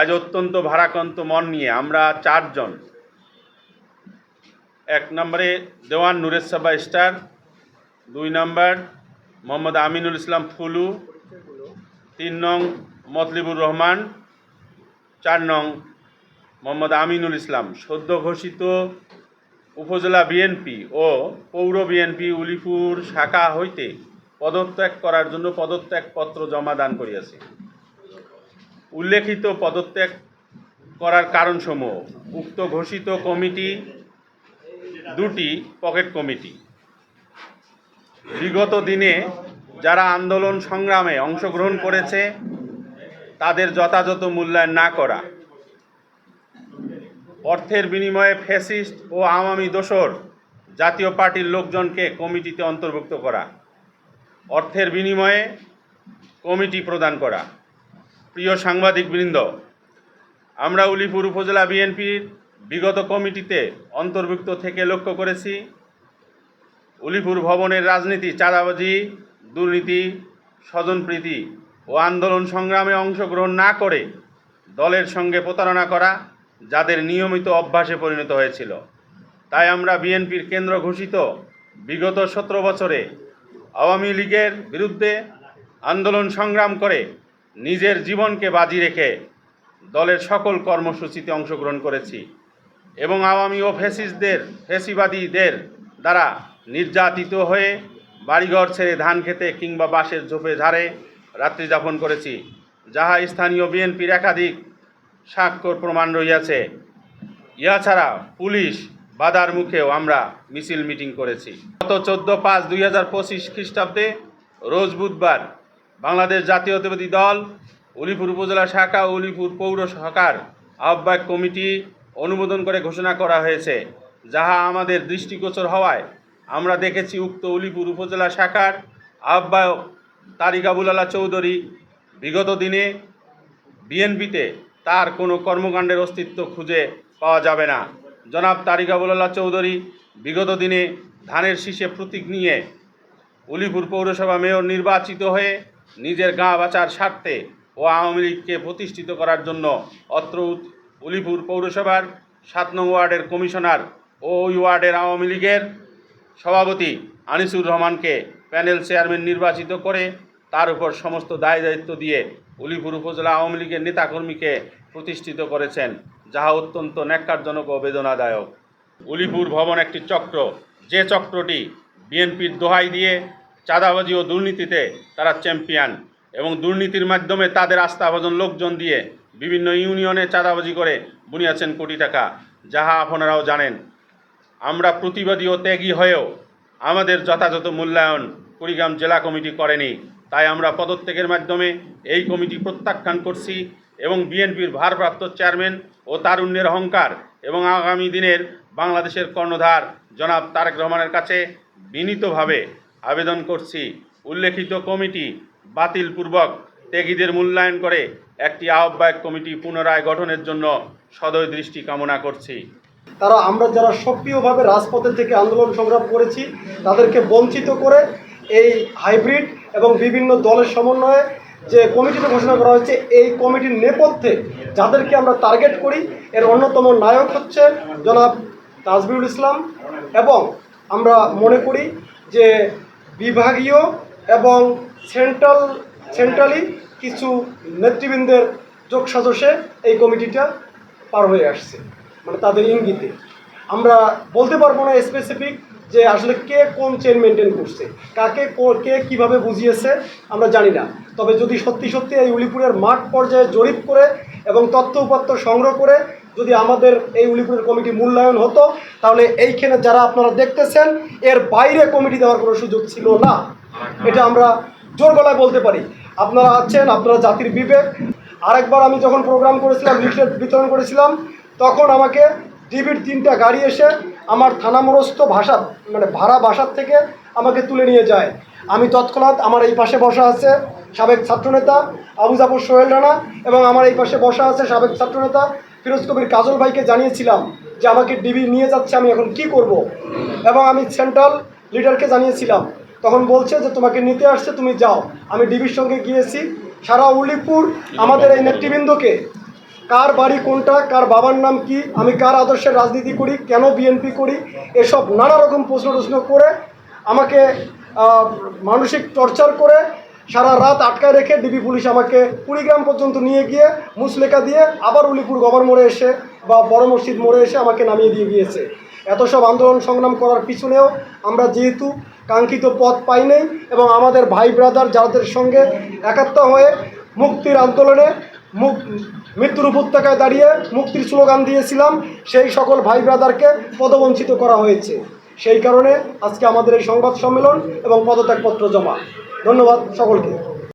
আজ অত্যন্ত ভারাক্রান্ত মন নিয়ে আমরা চারজন। এক নম্বরে দেওয়ান নুরেশ সাবা স্টার, দুই নম্বর মোহাম্মদ আমিনুল ইসলাম ফুলু, তিন নং মতলিবুর রহমান, চার নং মোহাম্মদ আমিনুল ইসলাম। সদ্য ঘোষিত উপজেলা বিএনপি ও পৌর বিএনপি উলিপুর শাখা হইতে পদত্যাগ করার জন্য পদত্যাগপত্র জমা দান করিয়াছে। উল্লেখিত পদত্যাগ করার কারণসমূহ। উক্ত ঘোষিত কমিটি দুটি পকেট কমিটি। বিগত দিনে যারা আন্দোলন সংগ্রামে অংশগ্রহণ করেছে, তাদের যথাযথ মূল্যায়ন না করা, অর্থের বিনিময়ে ফ্যাসিস্ট ও আওয়ামী দোসর জাতীয় পার্টির লোকজনকে কমিটিতে অন্তর্ভুক্ত করা, অর্থের বিনিময়ে কমিটি প্রদান করা। প্রিয় সাংবাদিকবৃন্দ, আমরা উলিপুর উপজেলা বিএনপির বিগত কমিটিতে অন্তর্ভুক্ত থেকে লক্ষ্য করেছি, উলিপুর ভবনের রাজনীতি, চাঁদাবাজি, দুর্নীতি, স্বজনপ্রীতি ও আন্দোলন সংগ্রামে অংশগ্রহণ না করে দলের সঙ্গে প্রতারণা করা যাদের নিয়মিত অভ্যাসে পরিণত হয়েছিল। তাই আমরা বিএনপির কেন্দ্র ঘোষিত বিগত সতেরো বছরে আওয়ামী লীগের বিরুদ্ধে আন্দোলন সংগ্রাম করে নিজের জীবনকে বাজি রেখে দলের সকল কর্মসূচিতে অংশগ্রহণ করেছি এবং আওয়ামী ও ফেসিসদের ফেসিবাদীদের দ্বারা নির্যাতিত হয়ে বাড়িঘর ছেড়ে ধান খেতে কিংবা বাঁশের ঝোপে ঝাড়ে রাত্রি যাপন করেছি, যাহা স্থানীয় বিএনপির একাধিক স্বাক্ষর প্রমাণ রইয়াছে ইহা ছাড়া পুলিশ বাধার মুখেও আমরা মিছিল মিটিং করেছি। গত চোদ্দ পাঁচ দুই হাজার পঁচিশ খ্রিস্টাব্দে রোজ বুধবার বাংলাদেশ জাতীয়তাবাদী দল, উলিপুর উপজেলা শাখা, উলিপুর পৌর শাখার আহ্বায়ক কমিটি অনুমোদন করে ঘোষণা করা হয়েছে। যাহা আমাদের দৃষ্টিগোচর হওয়ায় আমরা দেখেছি উক্ত উলিপুর উপজেলা শাখার আহ্বায়ক তারিক আবুল আল্লাহ চৌধুরী বিগত দিনে বিএনপিতে তার কোনো কর্মকাণ্ডের অস্তিত্ব খুঁজে পাওয়া যাবে না। জনাব তারিক আবুল্লাহ চৌধুরী বিগত দিনে ধানের শীষে প্রতীক নিয়ে উলিপুর পৌরসভা মেয়র নির্বাচিত হয়ে নিজের গাঁ বাঁচার স্বার্থে ও আওয়ামী লীগকে প্রতিষ্ঠিত করার জন্য অত্র উলিপুর পৌরসভার সাত নং ওয়ার্ডের কমিশনার ও ওই ওয়ার্ডের আওয়ামী লীগের সভাপতি আনিসুর রহমানকে প্যানেল চেয়ারম্যান নির্বাচিত করে তার উপর সমস্ত দায় দায়িত্ব দিয়ে উলিপুর উপজেলা আওয়ামী লীগের নেতাকর্মীকে প্রতিষ্ঠিত করেছেন, যাহা অত্যন্ত ন্যাক্কারজনক ও বেদনাদায়ক। উলিপুর ভবন একটি চক্র, যে চক্রটি বিএনপির দোহাই দিয়ে চাঁদাবাজি ও দুর্নীতিতে তারা চ্যাম্পিয়ন এবং দুর্নীতির মাধ্যমে তাদের আস্থাভাজন লোকজন দিয়ে বিভিন্ন ইউনিয়নে চাঁদাবাজি করে বুনিয়াছেন কোটি টাকা। যাহা আপনারাও জানেন, আমরা প্রতিবাদী ও ত্যাগী হয়েও আমাদের যথাযথ মূল্যায়ন কুড়িগ্রাম জেলা কমিটি করেনি। তাই আমরা পদত্যাগের মাধ্যমে এই কমিটি প্রত্যাখ্যান করছি এবং বিএনপির ভারপ্রাপ্ত চেয়ারম্যান ও তারুণ্যের অহংকার এবং আগামী দিনের বাংলাদেশের কর্ণধার জনাব তারেক রহমানের কাছে বিনীতভাবে আবেদন করছি। উল্লেখিত কমিটি বাতিলপূর্বক ত্যাগীদের মূল্যায়ন করে একটি আহ্বায়ক কমিটি পুনরায় গঠনের জন্য সদয় দৃষ্টি কামনা করছি। তারা, আমরা যারা সক্রিয়ভাবে রাজপথে থেকে আন্দোলন সংগ্রাম করেছি, তাদেরকে বঞ্চিত করে এই হাইব্রিড এবং বিভিন্ন দলের সমন্বয়ে যে কমিটিতে ঘোষণা করা হয়েছে, এই কমিটির নেপথ্যে যাদেরকে আমরা টার্গেট করি, এর অন্যতম নায়ক হচ্ছে জনাব তাজবিরুল ইসলাম এবং আমরা মনে করি যে বিভাগীয় এবং সেন্ট্রাল, সেন্ট্রালি কিছু নেতৃবৃন্দের যোগ সাজসে এই কমিটিটা পার হয়ে আসছে মানে তাদের ইঙ্গিতে। আমরা বলতে পারব না স্পেসিফিক যে আসলে কে কোন চেন মেনটেন করছে, কাকে কে কীভাবে বুঝিয়েছে, আমরা জানি না। তবে যদি সত্যি সত্যি এই উলিপুরের মাঠ পর্যায়ে জরিপ করে এবং তথ্য উপাত্ত সংগ্রহ করে যদি আমাদের এই উলিপুরের কমিটি মূল্যায়ন হতো, তাহলে এইখানে যারা আপনারা দেখতেছেন, এর বাইরে কমিটি দেওয়ার কোনো সুযোগ ছিল না। এটা আমরা জোর গলায় বলতে পারি। আপনারা আছেন, আপনারা জাতির বিবেক। আরেকবার আমি যখন প্রোগ্রাম করেছিলাম, লিফলেট বিতরণ করেছিলাম, তখন আমাকে ডিবির তিনটা গাড়ি এসে আমার থানা মোড়স্থ ভাষা মানে ভাড়া বাসার থেকে আমাকে তুলে নিয়ে যায়। আমি তৎক্ষণাৎ আমার এই পাশে বসা আছে সাবেক ছাত্রনেতা আবু জাফর সোহেল রানা এবং আমার এই পাশে বসা আছে সাবেক ছাত্রনেতা ফিরোজ কবির কাজল ভাইকে জানিয়েছিলাম যে আমাকে ডিবি নিয়ে যাচ্ছে, আমি এখন কি করব? এবং আমি সেন্ট্রাল লিডারকে জানিয়েছিলাম। তখন বলছে যে তোমাকে নিতে আসছে, তুমি যাও। আমি ডিবির সঙ্গে গিয়েছি। সারা উলিপুর আমাদের এই নেতৃবৃন্দকে, কার বাড়ি কোনটা, কার বাবার নাম কি, আমি কার আদর্শের রাজনীতি করি, কেন বিএনপি করি, এসব নানা রকম প্রশ্ন টশ্ন করে আমাকে মানসিক টর্চার করে সারা রাত আটকায় রেখে ডিবি পুলিশ আমাকে কুড়িগ্রাম পর্যন্ত নিয়ে গিয়ে মুসলেকা দিয়ে আবার উলিপুর গভর্নর মোড়ে এসে বা বড় মসজিদ মোড়ে এসে আমাকে নামিয়ে দিয়ে গিয়েছে। এত সব আন্দোলন সংগ্রাম করার পিছনেও আমরা যেহেতু কাঙ্ক্ষিত পথ পাই নাই এবং আমাদের ভাই ব্রাদার যাদের সঙ্গে একাত্ম হয়ে মুক্তির আন্দোলনে মুক মৃত্যুর উপত্যকায় দাঁড়িয়ে মুক্তির স্লোগান দিয়েছিলাম, সেই সকল ভাই ব্রাদারকে পদবঞ্চিত করা হয়েছে। সেই কারণে আজকে আমাদের এই সংবাদ সম্মেলন এবং পদত্যাগপত্র জমা। ধন্যবাদ সকলকে।